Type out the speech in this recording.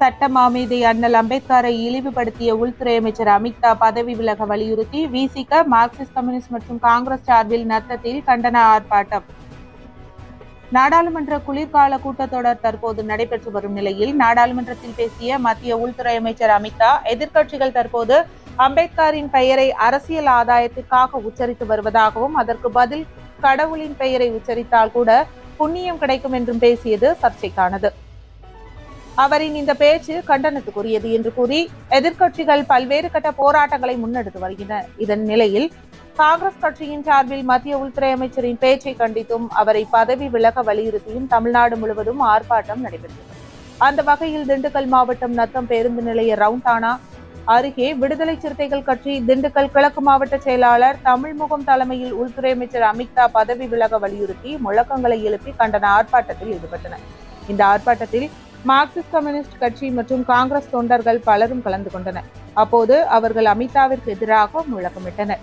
சட்ட மாமேதை அண்ணல் அம்பேத்கரை இழிவுபடுத்திய உள்துறை அமைச்சர் அமித்ஷா பதவி விலக வலியுறுத்தி விசிக மார்க்சிஸ்ட் கம்யூனிஸ்ட் மற்றும் காங்கிரஸ் சார்பில் நத்தத்தில் கண்டன ஆர்ப்பாட்டம். நாடாளுமன்ற குளிர்கால கூட்டத்தொடர் தற்போது நடைபெற்று வரும் நிலையில் நாடாளுமன்றத்தில் பேசிய மத்திய உள்துறை அமைச்சர் அமித்ஷா எதிர்க்கட்சிகள் தற்போது அம்பேத்கரின் பெயரை அரசியல் ஆதாயத்திற்காக உச்சரித்து வருவதாகவும் அதற்கு பதில் கடவுளின் பெயரை உச்சரித்தால் கூட புண்ணியம் கிடைக்கும் என்றும் பேசியது சர்ச்சைக்கானது. அவரின் இந்த பேச்சு கண்டனத்துக்குரியது என்று கூறி எதிர்க்கட்சிகள் பல்வேறு கட்ட போராட்டங்களை முன்னெடுத்து வருகின்றன. இதன் நிலையில் காங்கிரஸ் கட்சியின் சார்பில் மத்திய உள்துறை அமைச்சரின் பேச்சை கண்டித்தும் அவரை பதவி விலக வலியுறுத்தியும் தமிழ்நாடு முழுவதும் ஆர்ப்பாட்டம் நடைபெற்றது. அந்த வகையில் திண்டுக்கல் மாவட்டம் நத்தம் பேருந்து நிலைய ரவுண்டானா அருகே விடுதலை சிறுத்தைகள் கட்சி திண்டுக்கல் கிழக்கு மாவட்ட செயலாளர் தமிழ்முகம் தலைமையில் உள்துறை அமைச்சர் அமித்ஷா பதவி விலக வலியுறுத்தி முழக்கங்களை எழுப்பி கண்டன ஆர்ப்பாட்டத்தில் ஈடுபட்டனர். இந்த ஆர்ப்பாட்டத்தில் மார்க்சிஸ்ட் கம்யூனிஸ்ட் கட்சி மற்றும் காங்கிரஸ் தொண்டர்கள் பலரும் கலந்து கொண்டனர். அப்போது அவர்கள் அமிதாவிற்கு எதிராக முழக்கமிட்டனர்.